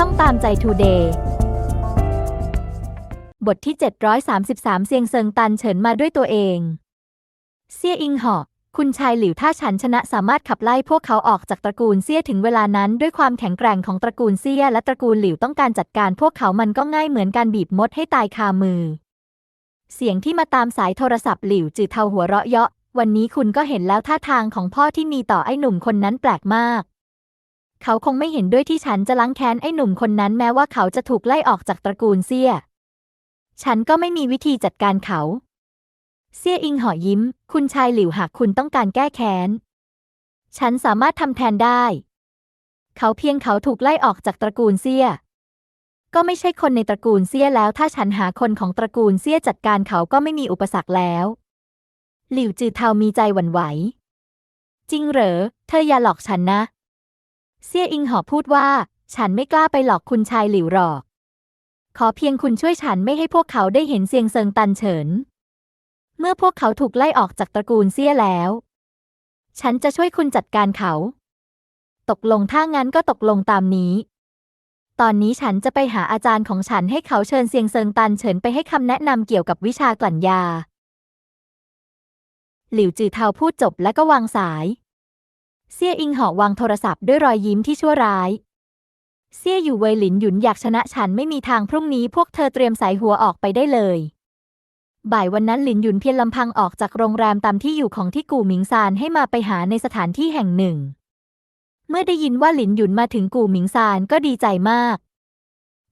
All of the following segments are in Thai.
ช่องตามใจทูเดย์บทที่ 733 เซียงเซิงตันเฉินมาด้วยตัวเอง เซี่ยอิงหาะคุณชายหลิวถ้าฉันชนะสามารถขับไล่พวกเขาออกจากตระกูลเซี่ยถึงเวลานั้นด้วยความแข็งแกร่งของตระกูลเซี่ยและตระกูลหลิวต้องการจัดการพวกเขามันก็ง่ายเหมือนการบีบมดให้ตายคามือ เสียงที่มาตามสายโทรศัพท์หลิวจือเทาหัวเราะเยาะ วันนี้คุณก็เห็นแล้วท่าทางของพ่อที่มีต่อไอ้หนุ่มคนนั้นแปลกมาก เขาคงไม่เห็นด้วยที่ฉันจะล้างแค้นไอ้หนุ่มคนนั้นแม้ว่าเขาจะถูกไล่ออกจากตระกูลเซี่ย ฉันก็ไม่มีวิธีจัดการเขา เซี่ยอิงห่อยิ้ม คุณชายหลิวหากคุณต้องการแก้แค้น ฉันสามารถทำแทนได้ เขาเพียงเขาถูกไล่ออกจากตระกูลเซี่ย ก็ไม่ใช่คนในตระกูลเซี่ยแล้ว ถ้าฉันหาคนของตระกูลเซี่ยจัดการเขาก็ไม่มีอุปสรรคแล้ว หลิวจือเทามีใจหวั่นไหว จริงเหรอ เธออย่าหลอกฉันนะ เซี่ยอิงหอพูดว่า ฉันไม่กล้าไปหลอกคุณชายหลิวหรอก ขอเพียงคุณช่วยฉันไม่ให้พวกเขาได้เห็นเซียงเซิงตันเฉิน เมื่อพวกเขาถูกไล่ออกจากตระกูลเซี่ยแล้ว ฉันจะช่วยคุณจัดการเขา ตกลงถ้างั้นก็ตกลงตามนี้ ตอนนี้ฉันจะไปหาอาจารย์ของฉันให้เขาเชิญเซียงเซิงตันเฉินไปให้คำแนะนำเกี่ยวกับวิชากลั่นยา หลิวจือเทาพูดจบและก็วางสาย เซี่ยอิงเหาะวางโทรศัพท์ด้วยรอยยิ้มที่ชั่วร้าย เซี่ยอยู่เวยหลินหยุนอยากชนะฉันไม่มีทางพรุ่งนี้พวกเธอเตรียมสายหัวออกไปได้เลย บ่ายวันนั้นหลินหยุนเพียงลำพังออกจากโรงแรมตามที่อยู่ของที่กู่หมิงซานให้มาไปหาในสถานที่แห่งหนึ่ง เมื่อได้ยินว่าหลินหยุนมาถึงกู่หมิงซานก็ดีใจมาก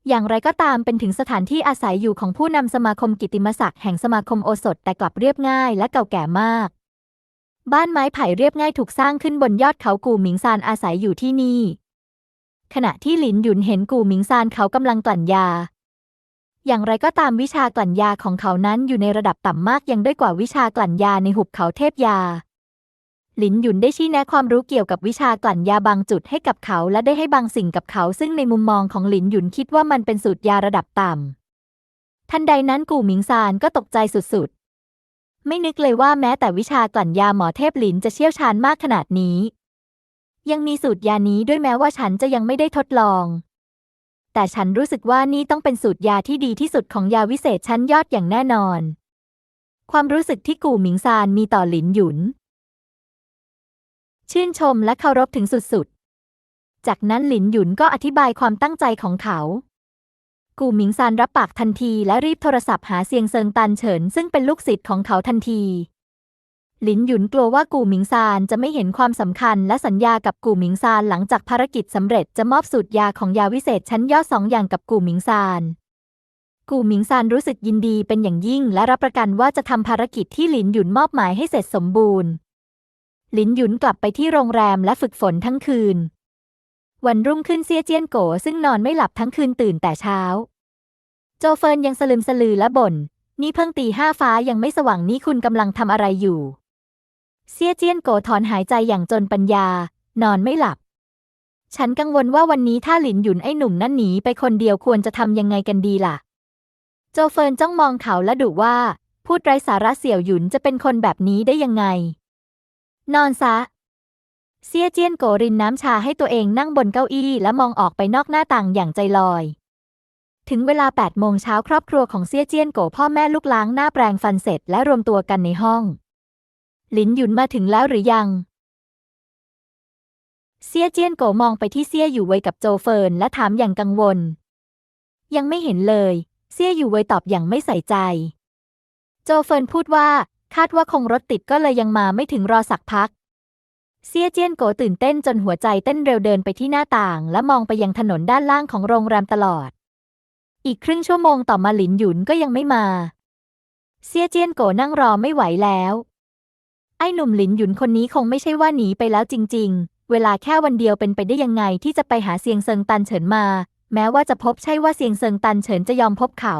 อย่างไรก็ตามเป็นถึงสถานที่อาศัยอยู่ของผู้นำสมาคมกิตติมศักดิ์แห่งสมาคมโอสถแต่กลับเรียบง่ายและเก่าแก่มาก บ้านไม้ไผ่เรียบง่ายถูกสร้างขึ้นบนยอดเขากูหมิงซานอาศัยอยู่ที่นี่ ขณะที่หลินหยุนเห็นกูหมิงซานเขากำลังกลั่นยา อย่างไรก็ตามวิชากลั่นยาของเขานั้นอยู่ในระดับต่ำมากยังด้อยกว่าวิชากลั่นยาในหุบเขาเทพยา หลินหยุนได้ชี้แนะความรู้เกี่ยวกับวิชากลั่นยาบางจุดให้กับเขาและได้ให้บางสิ่งกับเขา ซึ่งในมุมมองของหลินหยุนคิดว่ามันเป็นสูตรยาระดับต่ำทันใดนั้นกู่หมิงซานก็ตกใจสุด ไม่นึกเลยว่าแม้แต่วิชากลั่นยาหมอเทพหลินจะเชี่ยวชาญมากขนาดนี้ ยังมีสูตรยานี้ด้วยแม้ว่าฉันจะยังไม่ได้ทดลอง แต่ฉันรู้สึกว่านี่ต้องเป็นสูตรยาที่ดีที่สุดของยาวิเศษชั้นยอดอย่างแน่นอน ความรู้สึกที่กู่หมิงซานมีต่อหลินหยุน ชื่นชมและเคารพถึงสุดๆ จากนั้นหลินหยุนก็อธิบายความตั้งใจของเขา กูหมิงซานรับปากทันทีและรีบโทรศัพท์หาเซียงเซิงตันเฉิน ซึ่งเป็นลูกศิษย์ของเขาทันที หลินหยุนกลัวว่ากูหมิงซานจะไม่เห็นความสำคัญและสัญญากับกูหมิงซานหลังจากภารกิจสำเร็จจะมอบสูตรยาของยาวิเศษชั้นยอดสองอย่างกับกูหมิงซานกูหมิงซานรู้สึกยินดีเป็นอย่างยิ่ง และรับประกันว่าจะทำภารกิจที่หลินหยุนมอบหมายให้เสร็จสมบูรณ์ หลินหยุนกลับไปที่โรงแรมและฝึกฝนทั้งคืน วันรุ่งขึ้นเซียเจี้ยนโกซึ่งนอนไม่หลับทั้งคืนตื่นแต่เช้า โจเฟินยังสลึมสลือและบ่น นี่เพิ่งตีห้าฟ้ายังไม่สว่างนี่คุณกำลังทำอะไรอยู่ เซียเจี้ยนโกถอนหายใจอย่างจนปัญญา นอนไม่หลับ ฉันกังวลว่าวันนี้ถ้าหลินหยุนไอ้หนุ่มนั่นหนีไปคนเดียวควรจะทำยังไงกันดีล่ะ โจเฟินจ้องมองเขาและดุว่า พูดไร้สาระเสี่ยวหยุนจะเป็นคนแบบนี้ได้ยังไง นอนซะ เซียเจี้ยนโกรินน้ำชาให้ตัวเองนั่งบนเก้าอี้และมองออกไปนอกหน้าต่างอย่างใจลอย ถึงเวลา8โมงเช้าครอบครัวของเซียเจี้ยนโกพ่อแม่ลูกล้างหน้าแปรงฟันเสร็จและรวมตัวกันในห้อง หลินหยุนมาถึงแล้วหรือยัง เซียเจี้ยนโกมองไปที่เซียอยู่เวยกับโจเฟินและถามอย่างกังวล ยังไม่เห็นเลย เซียอยู่เวยตอบอย่างไม่ใส่ใจ โจเฟินพูดว่า คาดว่าคงรถติดก็เลยยังมาไม่ถึงรอสักพัก เซียเจียนโกตื่นเต้นจนหัวใจเต้นเร็วเดินไปที่หน้าต่าง และมองไปยังถนนด้านล่างของโรงแรมตลอด อีกครึ่งชั่วโมงต่อมาหลินหยุนก็ยังไม่มา เซียเจียนโกนั่งรอไม่ไหวแล้ว ไอ้หนุ่มหลินหยุนคนนี้คงไม่ใช่ว่าหนีไปแล้วจริง ๆ เวลาแค่วันเดียวเป็นไปได้ยังไงที่จะไปหาเซียงเซิงตันเฉินมา แม้ว่าจะพบใช่ว่าเซียงเซิงตันเฉินจะยอมพบเขา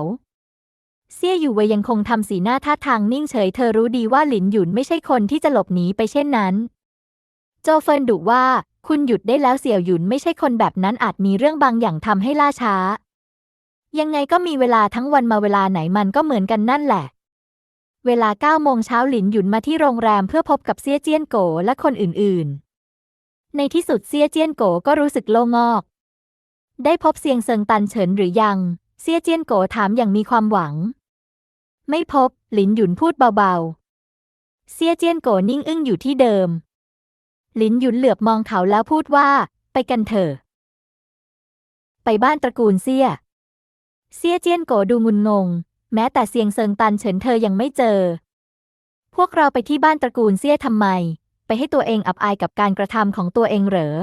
เซี่ยอยู่เวยยังคงทำสีหน้าท่าทางนิ่งเฉยเธอรู้ดีว่าหลินหยุนไม่ใช่คนที่จะหลบหนีไปเช่นนั้น โจเฟินดุว่า คุณหยุดได้แล้วเสี่ยวหยุนไม่ใช่คนแบบนั้นอาจมีเรื่องบางอย่างทำให้ล่าช้า ยังไงก็มีเวลาทั้งวันมาเวลาไหนมันก็เหมือนกันนั่นแหละ เวลา9โมงเช้าหลินหยุนมาที่โรงแรมเพื่อพบกับเซี่ยเจี้ยนโกและคนอื่นๆ ในที่สุดเซี่ยเจี้ยนโกก็รู้สึกโล่งอก ได้พบเซียงเซิงตันเฉินหรือยัง เซี่ยเจี้ยนโกถามอย่างมีความหวัง ไม่พบ หลินหยุนพูดเบาๆ เซี่ยเจี้ยนโกนิ่งอึ้งอยู่ที่เดิม ลินหยุนเหลือบมองเขาแล้วพูดว่า ไปกันเถอะ ไปบ้านตระกูลเซี่ย เซี่ยเจี้ยนโกดูงุนงง แม้แต่เซียงเซิงตันเฉินเธอยังไม่เจอ พวกเราไปที่บ้านตระกูลเซี่ยทำไม ไปให้ตัวเองอับอายกับการกระทำของตัวเองเหรอ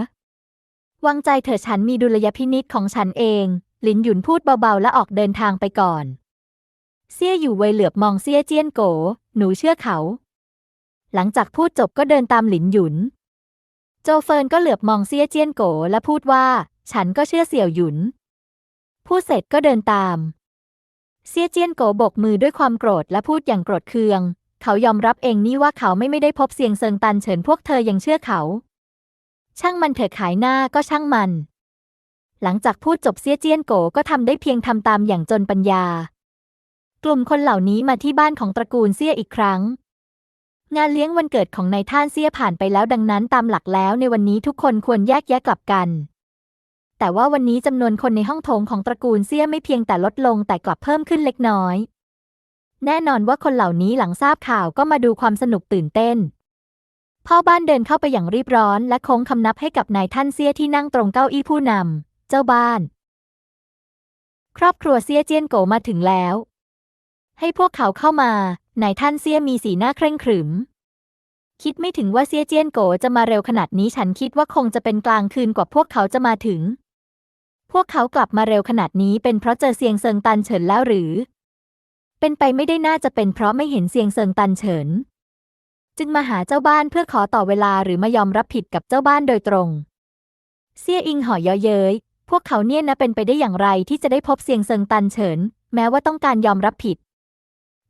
วางใจเถอะฉันมีดุลยพินิษของฉันเอง ลินหยุนพูดเบาๆ และออกเดินทางไปก่อน เซี่ยอยู่เวยเหลือบมองเซี่ยเจี้ยนโก หนูเชื่อเขา หลังจากพูดจบก็เดินตามหลินหยุน โจเฟินก็เหลือบมองเซี่ยเจี้ยนโกและพูดว่า ฉันก็เชื่อเสี่ยวหยุน พูดเสร็จก็เดินตาม เซี่ยเจี้ยนโกบกมือด้วยความโกรธและพูดอย่างโกรธเคือง เขายอมรับเองนี่ว่าเขาไม่ไม่ได้พบเสียงเซิงตันเฉินพวกเธอยังเชื่อเขา ช่างมันเถอะขายหน้าก็ช่างมัน หลังจากพูดจบเซี่ยเจี้ยนโกก็ทำได้เพียงทำตามอย่างจนปัญญา กลุ่มคนเหล่านี้มาที่บ้านของตระกูลเซี่ยอีกครั้ง งานเลี้ยงวันเกิดของนายท่านเซี่ยผ่านไปแล้วดังนั้นตามหลักแล้วในวันนี้ทุกคนควรแยกแยะกลับกัน แต่ว่าวันนี้จำนวนคนในห้องโถงของตระกูลเซี่ยไม่เพียงแต่ลดลงแต่กลับเพิ่มขึ้นเล็กน้อย แน่นอนว่าคนเหล่านี้หลังทราบข่าวก็มาดูความสนุกตื่นเต้น พ่อบ้านเดินเข้าไปอย่างรีบร้อน และโค้งคำนับให้กับนายท่านเซี่ยที่นั่งตรงเก้าอี้ผู้นำเจ้าบ้าน ครอบครัวเซี่ยเจียนโกมาถึงแล้ว ให้พวกเขาเข้ามานายท่านเซี่ยมีสีหน้าเคร่งขรึม คิดไม่ถึงว่าเซี่ยเจี้ยนโกจะมาเร็วขนาดนี้ฉันคิดว่าคงจะเป็นกลางคืนกว่าพวกเขาจะมาถึง พวกเขากลับมาเร็วขนาดนี้เป็นเพราะเจอเซียงเซิงตันเฉินแล้วหรือ เป็นไปไม่ได้น่าจะเป็นเพราะไม่เห็นเซียงเซิงตันเฉิน จึงมาหาเจ้าบ้านเพื่อขอต่อเวลาหรือมายอมรับผิดกับเจ้าบ้านโดยตรง เซี่ยอิงห่อเยาะเย้ยพวกเขาเนี่ยนะเป็นไปได้อย่างไรที่จะได้พบเซียงเซิงตันเฉิน แม้ว่าต้องการยอมรับผิด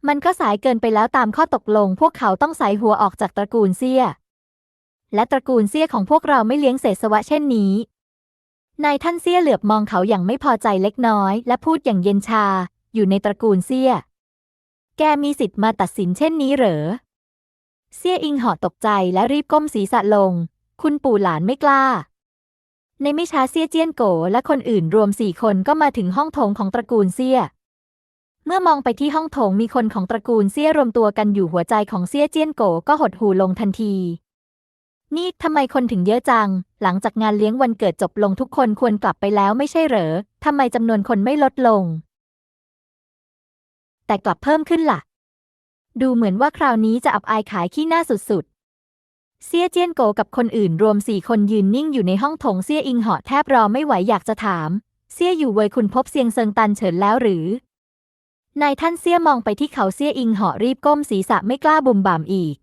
มันก็สายเกินไปแล้วตามข้อตกลง พวกเขาต้องสายหัวออกจากตระกูลเซี่ย และตระกูลเซี่ยของพวกเราไม่เลี้ยงเศษสวะเช่นนี้นายท่านเซี่ยเหลือบมองเขาอย่างไม่พอใจเล็กน้อย และพูดอย่างเย็นชา อยู่ในตระกูลเซี่ย แกมีสิทธิ์มาตัดสินเช่นนี้เหรอ เซี่ยอิงห่อตกใจและรีบก้มศีรษะลง คุณปู่หลานไม่กล้า ในไม่ช้าเซี่ยเจี้ยนโกและคนอื่นรวมสี่คนก็มาถึงห้องโถงของตระกูลเซี่ย เมื่อมองไปที่ห้องโถงมีคนของตระกูลเซี่ยรวมตัวกันอยู่หัวใจของเซี่ยเจี้ยนโกก็หดหูลงทันที นี่ทำไมคนถึงเยอะจัง หลังจากงานเลี้ยงวันเกิดจบลงทุกคนควรกลับไปแล้วไม่ใช่เหรอทำไมจำนวนคนไม่ลดลง แต่กลับเพิ่มขึ้นล่ะ ดูเหมือนว่าคราวนี้จะอับอายขายขี้หน้าสุดๆ เซี่ยเจี้ยนโกกับคนอื่นรวมสี่คนยืนนิ่งอยู่ในห้องโถงเซี่ยอิงเหาะแทบรอไม่ไหวอยากจะถาม เซี่ยอยู่เวยคุณพบเซียงเซิงตันเฉินแล้วหรือ นายท่านเซี่ยมองไปที่เขาเซี่ยอิงเหาะรีบก้มศีรษะไม่กล้าบุ่มบ่ามอีก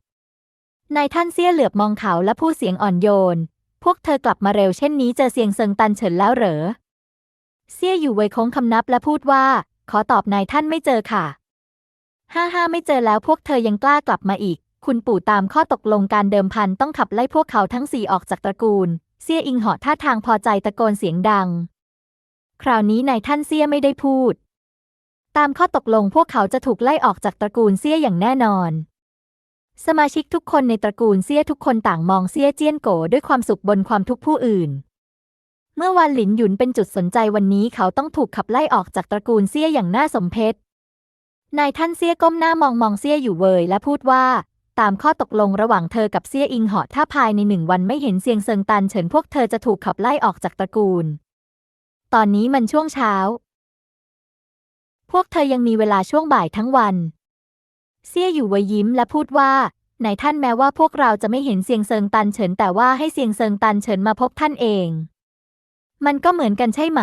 นายท่านเซี่ยเหลือบมองเขาและพูดเสียงอ่อนโยน พวกเธอกลับมาเร็วเช่นนี้เจอเซียงเซิงตันเฉินแล้วเหรอเซี่ยอยู่เวโค้งคำนับและพูดว่า ขอตอบนายท่านไม่เจอค่ะ ห้าห้าไม่เจอแล้วพวกเธอยังกล้ากลับมาอีก คุณปู่ตามข้อตกลงการเดิมพันต้องขับไล่พวกเขาทั้งสี่ออกจากตระกูลเซี่ยอิงเหาะท่าทางพอใจตะโกนเสียงดัง คราวนี้นายท่านเซี่ยไม่ได้พูด ตามข้อตกลงพวกเขาจะถูกไล่ออกจากตระกูลเซี่ยอย่างแน่นอน สมาชิกทุกคนในตระกูลเซี่ยทุกคนต่างมองเซี่ยเจี้ยนโกด้วยความสุขบนความทุกข์ผู้อื่น เมื่อวานหลินหยุนเป็นจุดสนใจวันนี้เขาต้องถูกขับไล่ออกจากตระกูลเซี่ยอย่างน่าสมเพชนายท่านเซี่ยก้มหน้ามองมองเซี่ยอยู่เวยและพูดว่า ตามข้อตกลงระหว่างเธอกับเซี่ยอิงเหาะถ้าภายในหนึ่งวันไม่เห็นเซียงเซิงตันเฉินพวกเธอจะถูกขับไล่ออกจากตระกูล ตอนนี้มันช่วงเช้า พวกเธอยังมีเวลาช่วงบ่ายทั้งวัน เซี่ยอยู่เวยยิ้มและพูดว่า นายท่านแม้ว่าพวกเราจะไม่เห็นเซียงเซิงตันเฉินแต่ว่าให้เซียงเซิงตันเฉินมาพบท่านเอง มันก็เหมือนกันใช่ไหม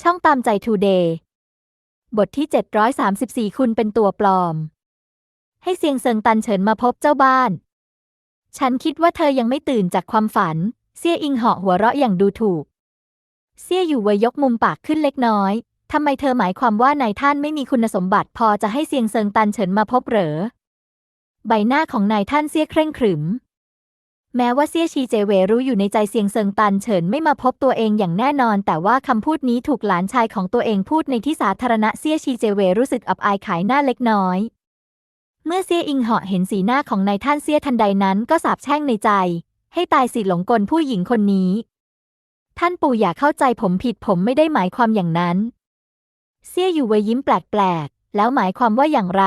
ช่องตามใจทูเดย์บทที่ 734 คุณเป็นตัวปลอม ให้เซียงเซิงตันเฉินมาพบเจ้าบ้าน ฉันคิดว่าเธอยังไม่ตื่นจากความฝัน เซี่ยอิงเหาะหัวเราะอย่างดูถูก เซี่ยอยู่เวยยกมุมปากขึ้นเล็กน้อย ทำไมเธอหมายความว่านายท่านไม่มีคุณสมบัติพอจะให้เซียงเซิงตันเฉินมาพบเหรอ ใบหน้าของนายท่านเซี่ยเคร่งขรึม แม้ว่าเซี่ยชีเจเวรู้อยู่ในใจเซียงเซิงตันเฉินไม่มาพบตัวเองอย่างแน่นอน แต่ว่าคำพูดนี้ถูกหลานชายของตัวเองพูดในที่สาธารณะเซี่ยชีเจเวรู้สึกอับอายขายหน้าเล็กน้อย เมื่อเซี่ยอิงเหาะเห็นสีหน้าของนายท่านเซี่ยทันใดนั้นก็สาบแช่งในใจ ให้ตายสิหลงกลผู้หญิงคนนี้ ท่านปู่อย่าเข้าใจผมผิดผมไม่ได้หมายความอย่างนั้น เซี่ยอยู่เวยยิ้มแปลกๆ แล้วหมายความว่าอย่างไร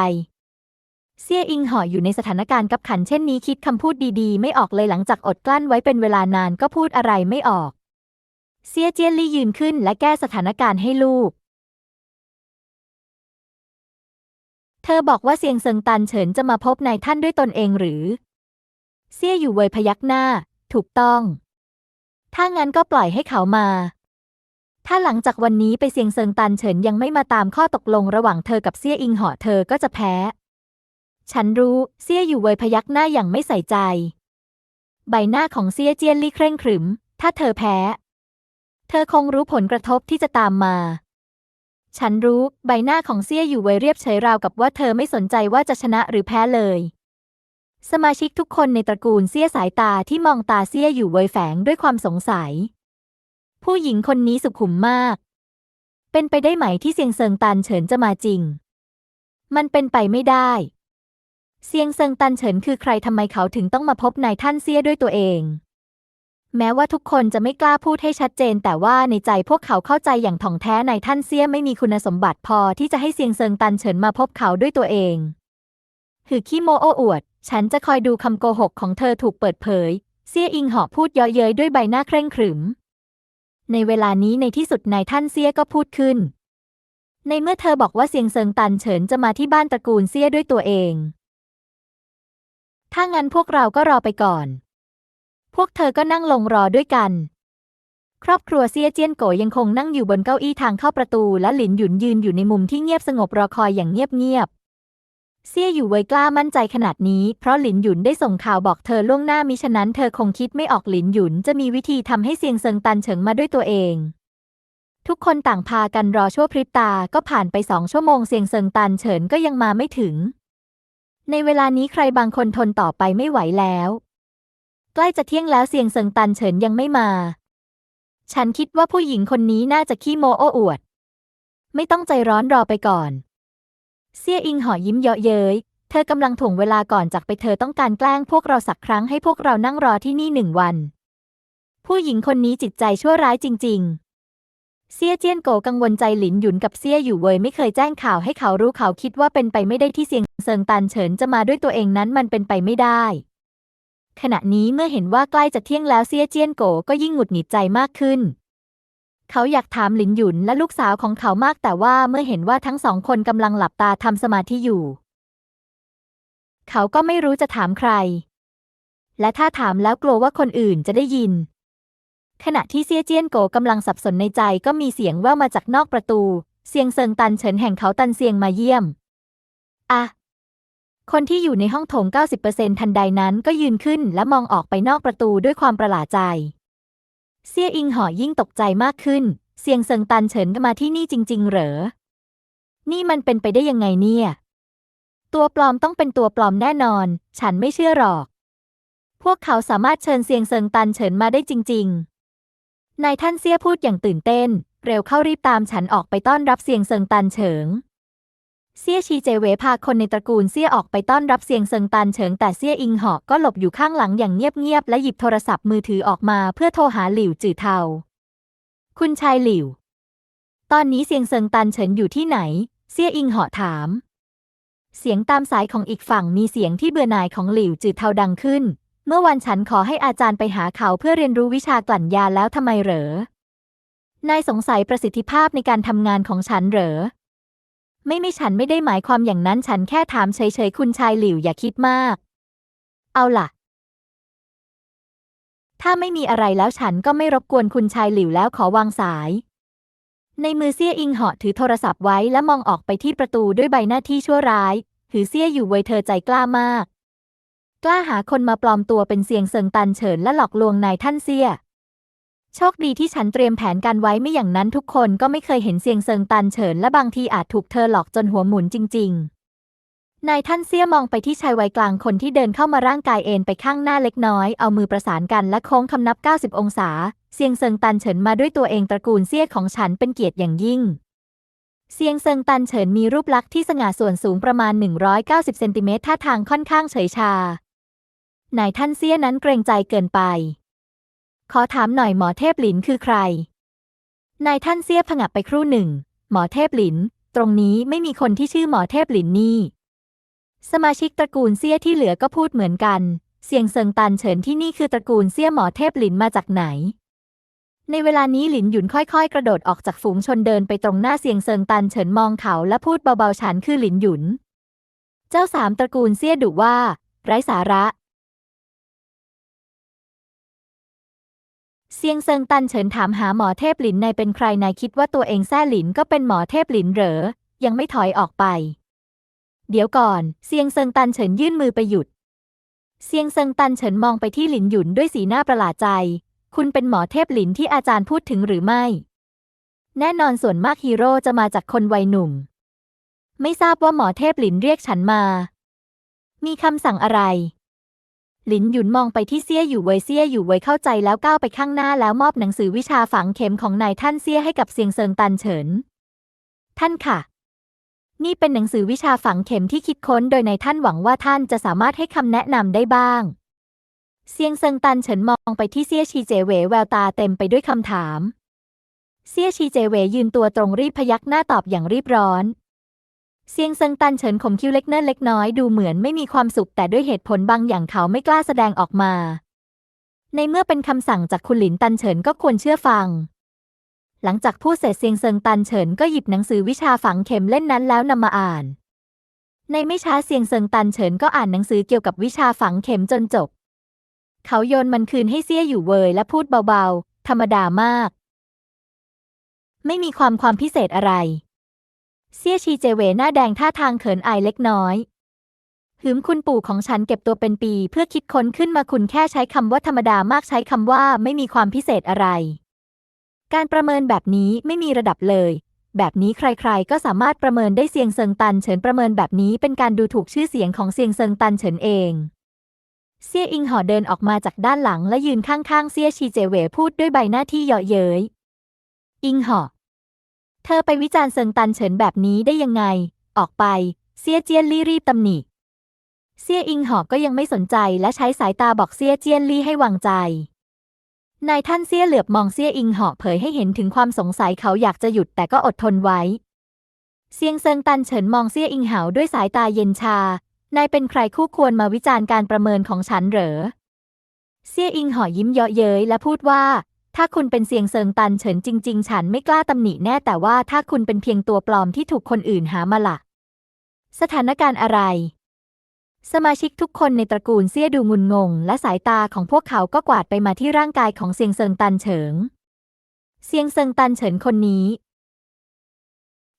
เซี่ยอิงห่ออยู่ในสถานการณ์กับขันเช่นนี้คิดคำพูดดีๆ ไม่ออกเลยหลังจากอดกลั้นไว้เป็นเวลานานก็พูดอะไรไม่ออก เซี่ยเจี้ยนลี่ยืนขึ้นและแก้สถานการณ์ให้ลูก เธอบอกว่าเซียงเซิงตันเฉินจะมาพบนายท่านด้วยตนเองหรือ เซี่ยอยู่เวยพยักหน้า ถูกต้อง ถ้างั้นก็ปล่อยให้เขามา ถ้าหลังจากวันนี้ไปเซียงเซิงตันเฉินยังไม่มาตามข้อตกลงระหว่างเธอกับเซี่ยอิงหาะเธอก็จะแพ้ ฉันรู้เซี่ยอยู่เวยพยักหน้าอย่างไม่ใส่ใจ ใบหน้าของเซี่ยเจียนลี่เคร่งขรึม ถ้าเธอแพ้ เธอคงรู้ผลกระทบที่จะตามมา ฉันรู้ใบหน้าของเซี่ยอยู่เวยเรียบเฉยราวกับว่าเธอไม่สนใจว่าจะชนะหรือแพ้เลย สมาชิกทุกคนในตระกูลเซี่ยสายตาที่มองตาเซี่ยอยู่เวยแฝงด้วยความสงสัย ผู้หญิงคนนี้สุขุมมาก เป็นไปได้ไหมที่เซียงเซิงตันเฉินจะมาจริง มันเป็นไปไม่ได้ เซียงเซิงตันเฉินคือใครทำไมเขาถึงต้องมาพบนายท่านเซี่ยด้วยตัวเอง แม้ว่าทุกคนจะไม่กล้าพูดให้ชัดเจน แต่ว่าในใจพวกเขาเข้าใจอย่างถ่องแท้นายท่านเซี่ยไม่มีคุณสมบัติพอที่จะให้เซียงเซิงตันเฉินมาพบเขาด้วยตัวเองคือขี้โมโอ้อวด ฉันจะคอยดูคำโกหกของเธอถูกเปิดเผยเซี่ยอิงหาะพูดเยาะเย้ยด้วยใบหน้าเคร่งขรึม ในเวลานี้ในที่สุดนายท่านเซี่ยก็พูดขึ้น ในเมื่อเธอบอกว่าเซียงเซิงตันเฉินจะมาที่บ้านตระกูลเซี่ยด้วยตัวเอง ถ้างั้นพวกเราก็รอไปก่อน พวกเธอก็นั่งลงรอด้วยกัน ครอบครัวเซี่ยเจี้ยนโกยังคงนั่งอยู่บนเก้าอี้ทางเข้าประตูและหลินหยุนยืนอยู่ในมุมที่เงียบสงบรอคอยอย่างเงียบๆ เซี่ยอยู่เวยกล้ามั่นใจขนาดนี้เพราะหลินหยุนได้ส่งข่าวบอกเธอล่วงหน้ามิฉะนั้นเธอคงคิดไม่ออกหลินหยุนจะมีวิธีทำให้เซียงเซิงตันเฉิงมาด้วยตัวเอง ทุกคนต่างพากันรอชั่วพริบตาก็ผ่านไปสองชั่วโมงเซียงเซิงตันเฉินก็ยังมาไม่ถึง ในเวลานี้ใครบางคนทนต่อไปไม่ไหวแล้ว ใกล้จะเที่ยงแล้วเซียงเซิงตันเฉินยังไม่มา ฉันคิดว่าผู้หญิงคนนี้น่าจะขี้โมโอ้อวด ไม่ต้องใจร้อนรอไปก่อน เซี่ยอิงห่อยิ้มเยาะเย้ย เธอกำลังถ่วงเวลาก่อนจากไปเธอต้องการแกล้งพวกเราสักครั้งให้พวกเรานั่งรอที่นี่หนึ่งวัน ผู้หญิงคนนี้จิตใจชั่วร้ายจริง ๆ เซี่ยเจี้ยนโกกังวลใจหลินหยุนกับเซี่ยอยู่เวยไม่เคยแจ้งข่าวให้เขารู้เขาคิดว่าเป็นไปไม่ได้ที่เซียงเซิงตันเฉินจะมาด้วยตัวเองนั้นมันเป็นไปไม่ได้ขณะนี้เมื่อเห็นว่าใกล้จะเที่ยงแล้วเซียเจี้ยนโกก็ยิ่งหงุดหงิดใจมากขึ้น เขาอยากถามหลินหยุนและลูกสาวของเขามากแต่ว่าเมื่อเห็นว่าทั้งสองคนกำลังหลับตาทำสมาธิอยู่ เขาก็ไม่รู้จะถามใคร และถ้าถามแล้วกลัวว่าคนอื่นจะได้ยิน ขณะที่เซี่ยเจี้ยนโกกำลังสับสนในใจก็มีเสียงแว่วมาจากนอกประตู เซียงเซิงตันเฉินแห่งเขาตันเซียงมาเยี่ยม อะคนที่อยู่ในห้องโถง 90%ทันใดนั้นก็ยืนขึ้นและมองออกไปนอกประตูด้วยความประหลาดใจ เซี่ยอิงห่อยิ่งตกใจมากขึ้น เซียงเซิงตันเฉินมาที่นี่จริง ๆ เหรอ นี่มันเป็นไปได้ยังไงเนี่ย ตัวปลอมต้องเป็นตัวปลอมแน่นอน ฉันไม่เชื่อหรอก พวกเขาสามารถเชิญเซียงเซิงตันเฉินมาได้จริง ๆ นายท่านเซี่ยพูดอย่างตื่นเต้น เร็วเข้ารีบตามฉันออกไปต้อนรับเซียงเซิงตันเฉิง เซี่ยชีเจเวพาคนในตระกูลเซี่ยออกไปต้อนรับเซียงเซิงตันเฉิงแต่เซี่ยอิงเหาะก็หลบอยู่ข้างหลังอย่างเงียบๆและหยิบโทรศัพท์มือถือออกมาเพื่อโทรหาหลิวจื่อเทา คุณชายหลิว ตอนนี้เซียงเซิงตันเฉินอยู่ที่ไหน เซี่ยอิงเหาะถาม เสียงตามสายของอีกฝั่งมีเสียงที่เบื่อหน่ายของหลิวจื่อเทาดังขึ้น เมื่อวันฉันขอให้อาจารย์ไปหาเขาเพื่อเรียนรู้วิชากลั่นยาแล้วทำไมเหรอ นายสงสัยประสิทธิภาพในการทำงานของฉันเหรอ ไม่ไม่ฉันไม่ได้หมายความอย่างนั้นฉันแค่ถามเฉยๆคุณชายหลิวอย่าคิดมาก เอาล่ะ ถ้าไม่มีอะไรแล้วฉันก็ไม่รบกวนคุณชายหลิวแล้วขอวางสาย ในมือเซี่ยอิงเหาะถือโทรศัพท์ไว้และมองออกไปที่ประตูด้วยใบหน้าที่ชั่วร้ายถือเซี่ยอยู่เวยเธอใจกล้ามาก กล้าหาคนมาปลอมตัวเป็นเซียงเซิงตันเฉินและหลอกลวงนายท่านเซี่ย โชคดีที่ฉันเตรียมแผนการไว้ไม่อย่างนั้นทุกคนก็ไม่เคยเห็นเซียงเซิงตันเฉินและบางทีอาจถูกเธอหลอกจนหัวหมุนจริง ๆ นายท่านเซี่ยมองไปที่ชายวัยกลางคนที่เดินเข้ามาร่างกายเอนไปข้างหน้าเล็กน้อย เอามือประสานกันและโค้งคำนับ 90 องศา เซียงเซิงตันเฉินมาด้วยตัวเองตระกูลเซี่ยของฉันเป็นเกียรติอย่างยิ่งเซียงเซิงตันเฉินมีรูปลักษณ์ที่สง่าส่วนสูงประมาณ 190 เซนติเมตรท่าทางค่อนข้างเฉยชา นายท่านเซี่ยนั้นเกรงใจเกินไป ขอถามหน่อยหมอเทพหลินคือใคร นายท่านเสียผงับไปครู่หนึ่ง หมอเทพหลิน ตรงนี้ไม่มีคนที่ชื่อหมอเทพหลินนี่ สมาชิกตระกูลเสี้ยที่เหลือก็พูดเหมือนกัน เสียงเซิงตันเฉินที่นี่คือตระกูลเสี้ยหมอเทพหลินมาจากไหน ในเวลานี้หลินหยุนค่อยๆ กระโดดออกจากฝูงชนเดินไปตรงหน้าเสียงเซิงตันเฉินมองเขาและพูดเบาๆฉันคือหลินหยุน เจ้าสามตระกูลเสี้ยดุว่า ไร้สาระ เซียงเซิงตันเฉินถามหาหมอเทพหลินนายเป็นใครนายคิดว่าตัวเองแซ่หลินก็เป็นหมอเทพหลินเหรอ ยังไม่ถอยออกไป เดี๋ยวก่อน เซียงเซิงตันเฉินยื่นมือไปหยุด เซียงเซิงตันเฉินมองไปที่หลินหยุนด้วยสีหน้าประหลาดใจ คุณเป็นหมอเทพหลินที่อาจารย์พูดถึงหรือไม่ แน่นอนส่วนมากฮีโร่จะมาจากคนวัยหนุ่ม ไม่ทราบว่าหมอเทพหลินเรียกฉันมา มีคำสั่งอะไร หลินหยุนมองไปที่เซี่ยอยู่เวยเซี่ยอยู่เวยเข้าใจแล้วก้าวไปข้างหน้าแล้วมอบหนังสือวิชาฝังเข็มของนายท่านเซี่ยให้กับเซียงเซิงตันเฉิน ท่านค่ะ นี่เป็นหนังสือวิชาฝังเข็มที่คิดค้นโดยนายท่านหวังว่าท่านจะสามารถให้คำแนะนำได้บ้าง เซียงเซิงตันเฉินมองไปที่เซี่ยชีเจเวแววตาเต็มไปด้วยคำถาม เซี่ยชีเจเวยืนตัวตรงรีบพยักหน้าตอบอย่างรีบร้อน เซียงเซิงตันเฉินขมคิ้วเล็กเนินเล็กน้อยดูเหมือนไม่มีความสุขแต่ด้วยเหตุผลบางอย่างเขาไม่กล้าแสดงออกมา ในเมื่อเป็นคำสั่งจากคุณหลินตันเฉินก็ควรเชื่อฟัง หลังจากพูดเสร็จเซียงเซิงตันเฉินก็หยิบหนังสือวิชาฝังเข็มเล่นนั้นแล้วนำมาอ่าน ในไม่ช้าเซียงเซิงตันเฉินก็อ่านหนังสือเกี่ยวกับวิชาฝังเข็มจนจบ เขาโยนมันคืนให้เซี่ยอยู่เวยและพูดเบาๆ ธรรมดามาก ไม่มีความความพิเศษอะไร เซี่ยชีเจเวหน้าแดงท่าทางเขินอายเล็กน้อยหืมคุณปู่ของฉันเก็บตัวเป็นปีเพื่อคิดค้นขึ้นมาคุณแค่ใช้คำว่าธรรมดามากใช้คำว่าไม่มีความพิเศษอะไร การประเมินแบบนี้ไม่มีระดับเลย แบบนี้ใครๆ ก็สามารถประเมินได้เซียงเซิงตันเฉินประเมินแบบนี้เป็นการดูถูกชื่อเสียงของเซียงเซิงตันเฉินเอง เซี่ยอิงห่อเดินออกมาจากด้านหลังและยืนข้างๆ เซี่ยชีเจเวพูดด้วยใบหน้าที่เยาะเย้ยอิงห่อ เธอไปวิจารณ์เซิงตันเฉินแบบนี้ได้ยังไง ออกไป เซียเจียนลี่รีบตำหนิ เซียอิงหอก็ยังไม่สนใจและใช้สายตาบอกเซียเจียนลี่ให้วางใจ นายท่านเซียเหลือบมองเซียอิงหอเผยให้เห็นถึงความสงสัยเขาอยากจะหยุดแต่ก็อดทนไว้ เซียงเซิงตันเฉินมองเซียอิงเหาด้วยสายตาเย็นชา นายเป็นใครคู่ควรมาวิจารณ์การประเมินของฉันเหรอ เซียอิงหอยิ้มเยาะเย้ยและพูดว่า ถ้าคุณเป็นเซียงเซิงตันเฉินจริง ๆ ฉันไม่กล้าตำหนิแน่แต่ว่าถ้าคุณเป็นเพียงตัวปลอมที่ถูกคนอื่นหามาละ่ะ สถานการณ์อะไร สมาชิกทุกคนในตระกูลเซี่ยดูงุนงง และสายตาของพวกเขาก็กวาดไปมาที่ร่างกายของเซียงเซิงตันเฉิง เซียงเซิงตันเฉินคนนี้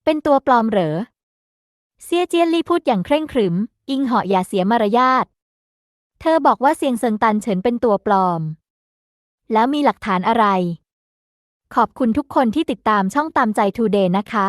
เป็นตัวปลอมเหรอ เซี่ยเจียนลี่พูดอย่างเคร่งขรึม อิงเหาะอย่าเสียมารยาท เธอบอกว่าเซียงเซิงตันเฉินเป็นตัวปลอม แล้วมีหลักฐานอะไร ขอบคุณทุกคนที่ติดตามช่องตามใจทูเดย์นะคะ